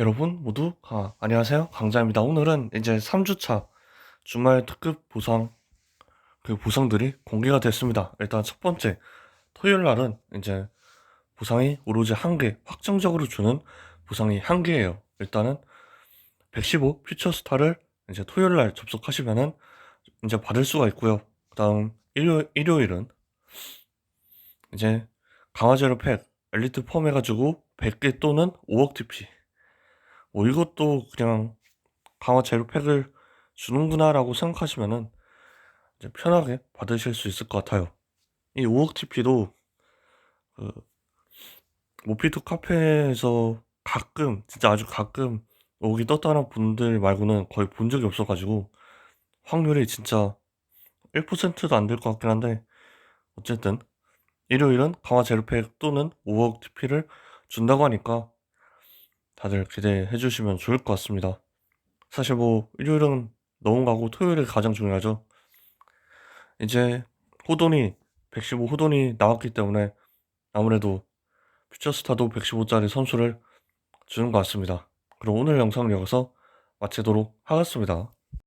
여러분 모두 아, 안녕하세요. 강자입니다. 오늘은 이제 3주차 주말 특급 보상 그 보상들이 공개가 됐습니다. 일단 첫 번째 토요일 날은 이제 보상이 오로지 한 개, 확정적으로 주는 보상이 한 개예요. 일단은 115 퓨처스타를 이제 토요일 날 접속하시면은 이제 받을 수가 있고요. 그 다음 일요 일요일은 이제 강화제로 팩 엘리트 펌 해가지고 100개 또는 5억 TP 뭐 이것도 그냥 강화 제로 팩을 주는구나라고 생각하시면은 이제 편하게 받으실 수 있을 것 같아요. 이 5억 TP도 그 모피토 카페에서 가끔 진짜 아주 가끔 여기 떴다는 분들 말고는 거의 본 적이 없어가지고 확률이 진짜 1%도 안 될 것 같긴 한데 어쨌든 일요일은 강화 제로팩 또는 5억 TP를 준다고 하니까 다들 기대해 주시면 좋을 것 같습니다. 사실 뭐 일요일은 넘어가고 토요일이 가장 중요하죠. 이제 호돈이 115 호돈이 나왔기 때문에 아무래도 퓨처스타도 115짜리 선수를 주는 것 같습니다. 그럼 오늘 영상을 여기서 마치도록 하겠습니다.